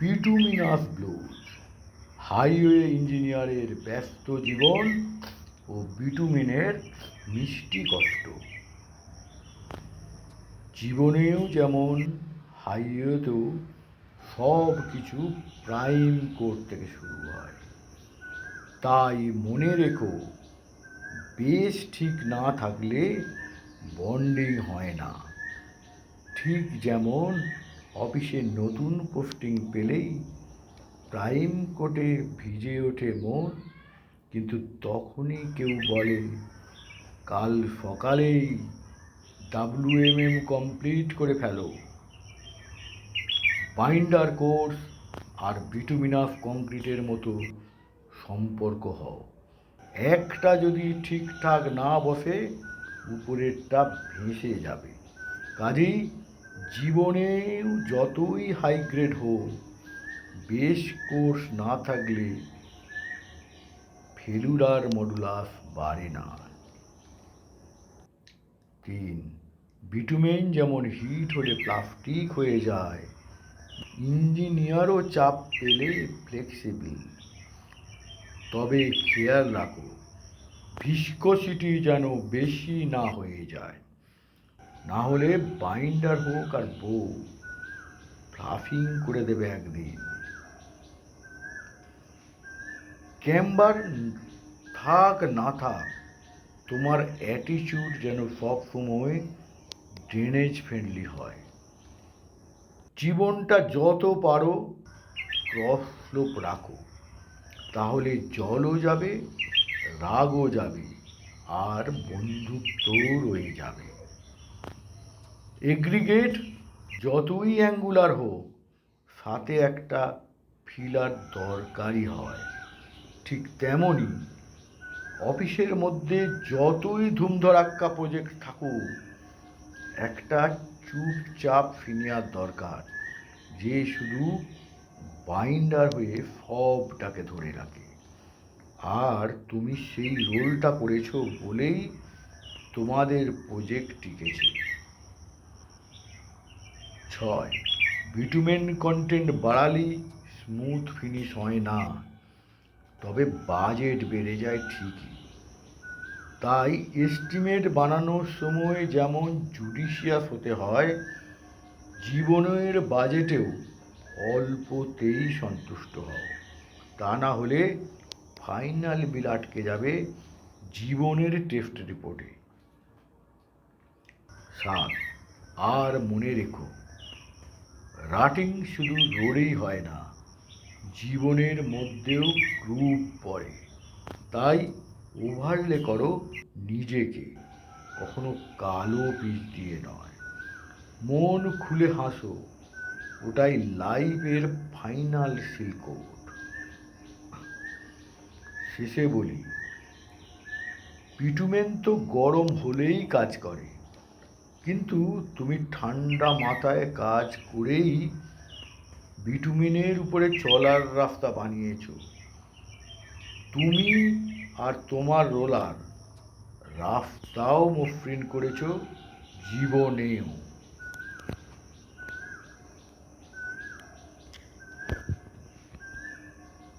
Bituminous blues highway ইঞ্জিনিয়ারের ব্যস্ত জীবন ও বিটুমিনের মিষ্টি কষ্ট। জীবনেও যেমন হাইওয়েতেও সব কিছু প্রাইম কোড থেকে শুরু হয়। তাই মনে রেখো, বেশ ঠিক না থাকলে বন্ডিং হয় না। ঠিক যেমন অফিসে নতুন পোস্টিং পেলেই প্রাইম কোটে ভিজে ওঠে মন, কিন্তু তখনই কেউ বলে, কাল সকালেই ডাব্লিউএমএম কমপ্লিট করে ফেলো। বাইন্ডার কোর্স আর বিটুমিনাস কংক্রিটের মতো সম্পর্ক হও। একটা যদি ঠিকঠাক না বসে, উপরেরটা ভেসে যাবে। কাজেই জীবনেও যতই হাই গ্রেড হোক, বেশ কোর্স না থাকলে ফেলুরার মডুলাস বাড়ে না। তিন বিটুমেন যেমন হিট হলে প্লাস্টিক হয়ে যায় ইঞ্জিনিয়ারও চাপ পেলে ফ্লেক্সিবল তবে খেয়াল রাখো ভিস্কোসিটি যেন বেশি না হয়ে যায়। না হলে বাইন্ডার হোক আর বউ ফ্লাফিং করে দেবে একদিন। ক্যাম্বার থাক না থাক, তোমার অ্যাটিটিউড যেন সব সময় ড্রেনেজ ফ্রেন্ডলি হয়। জীবনটা যত পারো ক্রস রাখো, তাহলে জলও যাবে, রাগও যাবে, আর বন্ধুত্বও রয়ে যাবে। এগ্রিগেট যতই অ্যাঙ্গুলার হোক, সাথে একটা ফিলার দরকারই হয়। ঠিক তেমনই অফিসের মধ্যে যতই ধুমধড়াক্কা প্রজেক্ট থাকুক, একটা চুপচাপ সিনিয়র দরকার, যে শুধু বাইন্ডার হয়ে সবটাকে ধরে রাখে। আর তুমি সেই রোলটা করেছ বলেই তোমাদের প্রজেক্ট টিকেছে। ছয় বিটুমেন কন্টেন্ট বাড়ালেই স্মুথ ফিনিশ হয় না। তবে বাজেট বেড়ে যায় ঠিকই। তাই এস্টিমেট বানানোর সময় যেমন জুডিশিয়াস হতে হয়, জীবনের বাজেটেও অল্পতেই সন্তুষ্ট হও। তা না হলে ফাইনাল বিল আটকে যাবে জীবনের টেস্ট রিপোর্টে। সাত, আর মনে রেখো রাটিং শুধু রোডেই হয় না, জীবনের মধ্যেও গ্রুপ পড়ে। তাই ওভারলে করো নিজেকে, কখনো কালো পিচ দিয়ে নয়। মন খুলে হাসো, ওটাই লাইফের ফাইনাল সিলকোট শেষে বলি পিটুমেন তো গরম হলেই কাজ করে। কিন্তু তুমি ঠান্ডা মাথায় কাজ করেই বিটুমিনের উপরে চলার রাস্তা বানিয়েছ। তুমি আর তোমার রোলার, রাস্তাও মসৃণ করেছ জীবনেও।